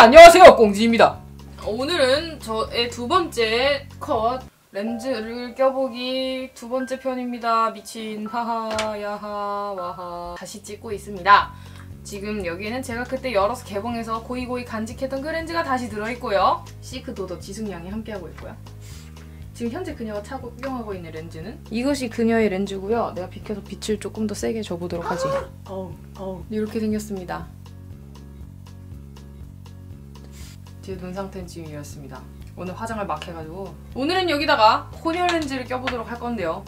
안녕하세요. 꽁지입니다. 오늘은 저의 두 번째 컷 렌즈를 껴보기 두 번째 편입니다. 미친 하하 야하 와하. 다시 찍고 있습니다. 지금 여기에는 제가 그때 열어서 개봉해서 고이고이 간직했던 그 렌즈가 다시 들어있고요. 시크도더 지승양이 함께하고 있고요. 지금 현재 그녀가 착용하고 있는 렌즈는? 이것이 그녀의 렌즈고요. 내가 비켜서 빛을 조금 더 세게 줘보도록 하지. 어우 어우 이렇게 생겼습니다. 제 눈 상태는 지금 이렇습니다. 오늘 화장을 막 해가지고 오늘은 여기다가 혼혈 렌즈를 껴보도록 할 건데요.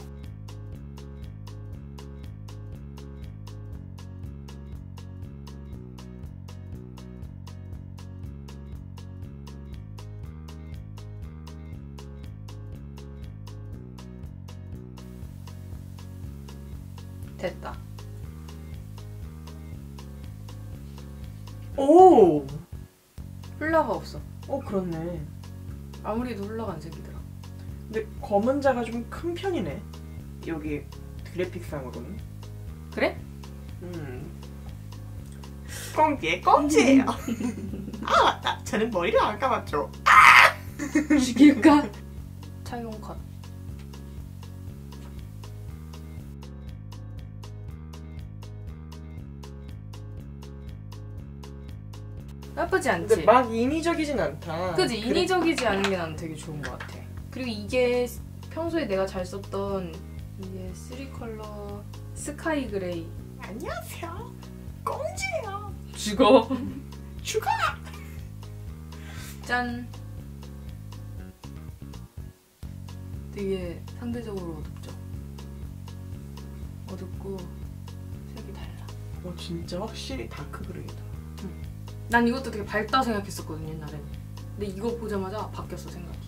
됐다. 오! 훌라가 없어. 어 그렇네 아무리도 훌라가 안 생기더라. 근데 검은 자가 좀 큰 편이네 여기 그래픽상으로는 그래? 음 꽁지의 꽁지예요 아 맞다 저는 머리를 안 감았죠 죽일까? 차용 컷. 나쁘지 않지? 근데 막 인위적이진 않다 그지 그래- 인위적이지 않은 게 나는 되게 좋은 것 같아. 그리고 이게 평소에 내가 잘 썼던 이게 3컬러 스카이 그레이. 안녕하세요 꽁지예요 죽어. 죽어 짠. 되게 상대적으로 어둡죠. 어둡고 색이 달라. 어 진짜 확실히 다크 그레이다 난 이것도 되게 밝다 생각했었거든 옛날엔. 근데 이거 보자마자 바뀌었어 생각이.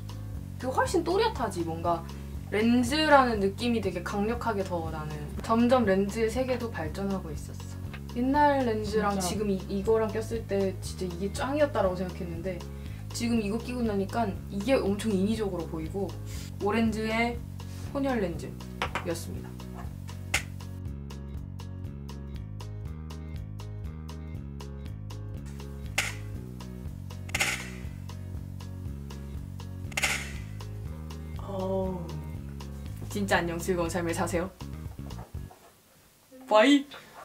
그리고 훨씬 또렷하지 뭔가 렌즈라는 느낌이 되게 강력하게 더 나는. 점점 렌즈의 세계도 발전하고 있었어. 옛날 렌즈랑 진짜. 지금 이, 이거랑 꼈을 때 진짜 이게 짱이었다라고 생각했는데 지금 이거 끼고 나니까 이게 엄청 인위적으로 보이고 오렌즈의 혼혈 렌즈였습니다. 진짜 안녕 즐거운 삶을 사세요. 바이.